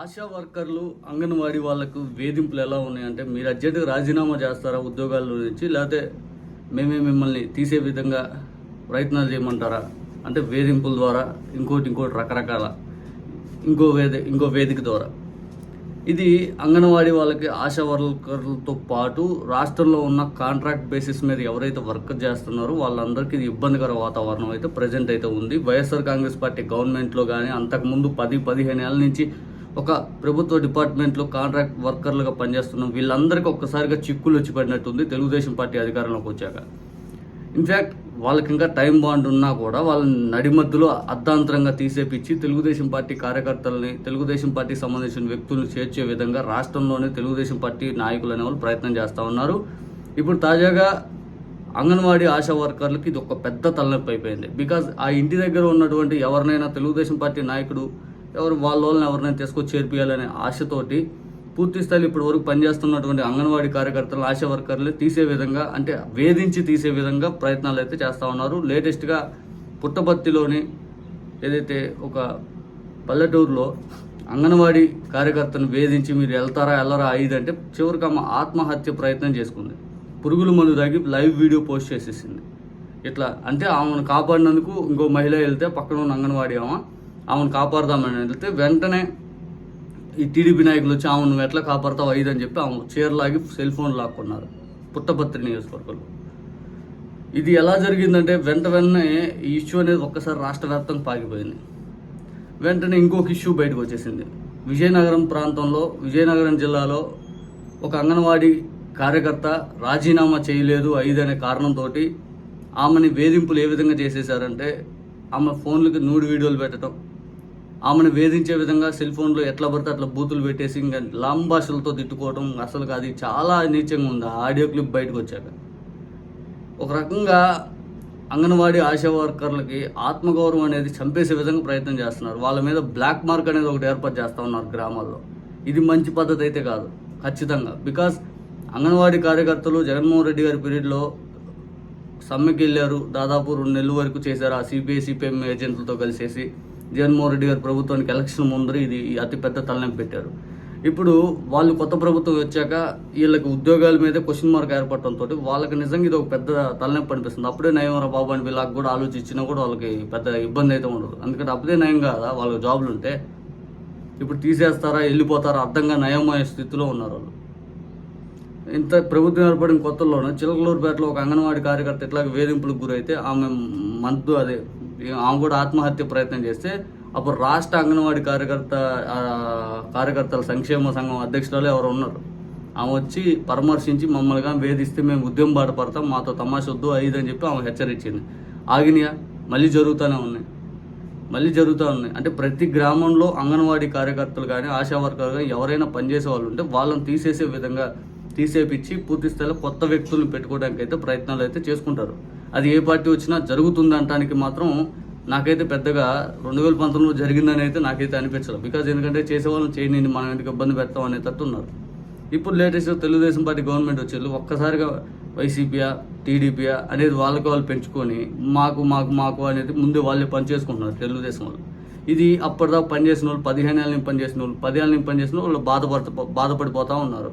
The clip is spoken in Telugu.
ఆశా వర్కర్లు అంగన్వాడీ వాళ్ళకు వేధింపులు ఎలా ఉన్నాయంటే మీరు అర్జెంటుగా రాజీనామా చేస్తారా ఉద్యోగాల నుంచి? లేకపోతే మేమే మిమ్మల్ని తీసే విధంగా ప్రయత్నాలు చేయమంటారా? అంటే వేధింపుల ద్వారా ఇంకోటి ఇంకోటి రకరకాల ఇంకో వేది ఇంకో వేదిక ద్వారా. ఇది అంగన్వాడీ వాళ్ళకి ఆశా వర్కర్లతో పాటు రాష్ట్రంలో ఉన్న కాంట్రాక్ట్ బేసిస్ మీద ఎవరైతే వర్క్ చేస్తున్నారో వాళ్ళందరికీ ఇది ఇబ్బందికర వాతావరణం అయితే ప్రజెంట్ అయితే ఉంది. వైఎస్ఆర్ కాంగ్రెస్ పార్టీ గవర్నమెంట్లో కానీ అంతకుముందు పది పదిహేను ఏళ్ళ నుంచి ఒక ప్రభుత్వ డిపార్ట్మెంట్లో కాంట్రాక్ట్ వర్కర్లుగా పనిచేస్తున్నాం వీళ్ళందరికీ ఒక్కసారిగా చిక్కులు వచ్చి పడినట్టుంది తెలుగుదేశం పార్టీ అధికారంలోకి వచ్చాక. ఇన్ఫ్యాక్ట్ వాళ్ళకి ఇంకా టైం బాండ్ ఉన్నా కూడా వాళ్ళని నడిమధ్యలో అర్ధాంతరంగా తీసేపిచ్చి తెలుగుదేశం పార్టీ కార్యకర్తలని తెలుగుదేశం పార్టీకి సంబంధించిన వ్యక్తులను చేర్చే విధంగా రాష్ట్రంలోనే తెలుగుదేశం పార్టీ నాయకులు అనే వాళ్ళు ప్రయత్నం చేస్తూ ఉన్నారు. ఇప్పుడు తాజాగా అంగన్వాడీ ఆశా వర్కర్లకి ఇది ఒక పెద్ద తలనొప్పి అయిపోయింది. బికాజ్ ఆ ఇంటి దగ్గర ఉన్నటువంటి ఎవరినైనా తెలుగుదేశం పార్టీ నాయకుడు ఎవరు వాళ్ళ వాళ్ళని ఎవరినైనా తీసుకొచ్చి చేర్పియాలనే ఆశతోటి పూర్తి స్థాయిలో ఇప్పటి వరకు పనిచేస్తున్నటువంటి అంగన్వాడీ కార్యకర్తలు ఆశా వర్కర్లు తీసే విధంగా అంటే వేధించి తీసే విధంగా ప్రయత్నాలు అయితే చేస్తూ ఉన్నారు. లేటెస్ట్గా పుట్టపర్తిలోని ఏదైతే ఒక పల్లెటూరులో అంగన్వాడీ కార్యకర్తను వేధించి మీరు వెళ్తారా వెళ్ళరా ఐదు అంటే చివరికి ఆమె ఆత్మహత్య ప్రయత్నం చేసుకుంది. పురుగుల మందు తాగి లైవ్ వీడియో పోస్ట్ చేసేసింది. ఇట్లా అంటే ఆమెను కాపాడినందుకు ఇంకో మహిళ వెళ్తే పక్కన ఉన్న అంగన్వాడీ ఆమె ఆమెను కాపాడదామని వెళ్తే వెంటనే ఈ టీడీపీ నాయకులు వచ్చి ఆమె నువ్వు ఎట్లా కాపాడతావు ఐదు అని చెప్పి ఆమె చీరలాగి సెల్ ఫోన్ లాక్కున్నారు పుట్టపత్రి నియోజకవర్గంలో. ఇది ఎలా జరిగిందంటే వెంట వెంటనే ఈ ఇష్యూ అనేది ఒక్కసారి రాష్ట్ర వ్యాప్తంగా పాకిపోయింది వెంటనే ఇంకొక ఇష్యూ బయటకు వచ్చేసింది. విజయనగరం ప్రాంతంలో విజయనగరం జిల్లాలో ఒక అంగన్వాడీ కార్యకర్త రాజీనామా చేయలేదు ఐదు అనే కారణంతో ఆమెని వేధింపులు ఏ విధంగా చేసేసారంటే ఆమె ఫోన్లకి నూడు వీడియోలు పెట్టడం ఆమెను వేధించే విధంగా సెల్ ఫోన్లో ఎట్లా పడితే అట్లా బూతులు పెట్టేసి ఇంకా లాంబాషలతో తిట్టుకోవడం అసలు అది చాలా నీచంగా ఉంది. ఆడియో క్లిప్ బయటకు వచ్చాక. ఒక రకంగా అంగన్వాడీ ఆశా వర్కర్లకి ఆత్మగౌరవం అనేది చంపేసే విధంగా ప్రయత్నం చేస్తున్నారు. వాళ్ళ మీద బ్లాక్ మార్క్ అనేది ఒకటి ఏర్పాటు చేస్తూ ఉన్నారు గ్రామాల్లో. ఇది మంచి పద్ధతి అయితే కాదు. ఖచ్చితంగా. బికాస్ అంగన్వాడీ కార్యకర్తలు జగన్మోహన్ రెడ్డి గారి పీరియడ్లో సమ్మెకి వెళ్ళారు. దాదాపు రెండు నెలల వరకు చేశారు. ఆ సిబిఐ సిపిఎం ఏజెంట్లతో కలిసేసి జగన్మోహన్ రెడ్డి గారి ప్రభుత్వానికి ఎలక్షన్ ముందర ఇది అతిపెద్ద తలనొప్పి పెట్టారు. ఇప్పుడు వాళ్ళు కొత్త ప్రభుత్వం వచ్చాక వీళ్ళకి ఉద్యోగాల మీద క్వశ్చన్ మార్క్ ఏర్పడటంతో వాళ్ళకి నిజంగా ఇది ఒక పెద్ద తలనొప్పి అనిపిస్తుంది. అప్పుడే నయంరా బాబు అని వీళ్ళకి కూడా ఆలోచించినా కూడా వాళ్ళకి పెద్ద ఇబ్బంది అయితే ఉండదు. ఎందుకంటే అప్పుడే నయం కాదా? వాళ్ళకి జాబులు ఉంటే ఇప్పుడు తీసేస్తారా వెళ్ళిపోతారా? అర్థంగా నయమయ్యే స్థితిలో ఉన్నారు వాళ్ళు. ఇంత ప్రభుత్వం ఏర్పడిన కొత్తలోనే చిలకలూరుపేటలో ఒక అంగన్వాడీ కార్యకర్త ఇట్లాగ వేధింపులకు గురైతే ఆమె మంతు అదే ఆమె కూడా ఆత్మహత్య ప్రయత్నం చేస్తే అప్పుడు రాష్ట్ర అంగన్వాడీ కార్యకర్త కార్యకర్తల సంక్షేమ సంఘం అధ్యక్షురాలు ఎవరు ఉన్నారు. ఆమె వచ్చి పరామర్శించి మమ్మల్ని వేధిస్తే మేము ఉద్యమం బాట పడతాం మాతో తమాషొద్దు ఐదు అని చెప్పి ఆమె హెచ్చరించింది. ఆగినాయా మళ్ళీ జరుగుతూనే ఉన్నాయి. మళ్ళీ జరుగుతూ ఉన్నాయి. అంటే ప్రతి గ్రామంలో అంగన్వాడీ కార్యకర్తలు కానీ ఆశా వర్కర్లు కానీ ఎవరైనా పనిచేసే వాళ్ళు ఉంటే వాళ్ళని తీసేసే విధంగా తీసేపిచ్చి పూర్తి స్థాయిలో కొత్త వ్యక్తులను పెట్టుకోవడానికి అయితే ప్రయత్నాలు అయితే చేసుకుంటారు. అది ఏ పార్టీ వచ్చినా జరుగుతుంది మాత్రం నాకైతే పెద్దగా రెండు వేల పంతొమ్మిదిలో జరిగిందని అయితే నాకైతే అనిపించదు. బికాజ్ ఎందుకంటే చేసేవాళ్ళని చేయని మనం ఎందుకు ఇబ్బంది పెడతాం అనేటట్టు ఉన్నారు. ఇప్పుడు లేటెస్ట్ తెలుగుదేశం పార్టీ గవర్నమెంట్ వచ్చేళ్ళు ఒక్కసారిగా వైసీపీయా టీడీపీయా అనేది వాళ్ళకి వాళ్ళు పెంచుకొని మాకు మాకు మాకు అనేది ముందే వాళ్ళే పని చేసుకుంటున్నారు తెలుగుదేశం వాళ్ళు. ఇది అప్పటిదాకా పనిచేసిన వాళ్ళు పదిహేను ఏళ్ళ నుంచి పనిచేసిన వాళ్ళు పదేళ్ళ నుంచి పనిచేసిన వాళ్ళు బాధపడుతూ బాధపడిపోతూ ఉన్నారు.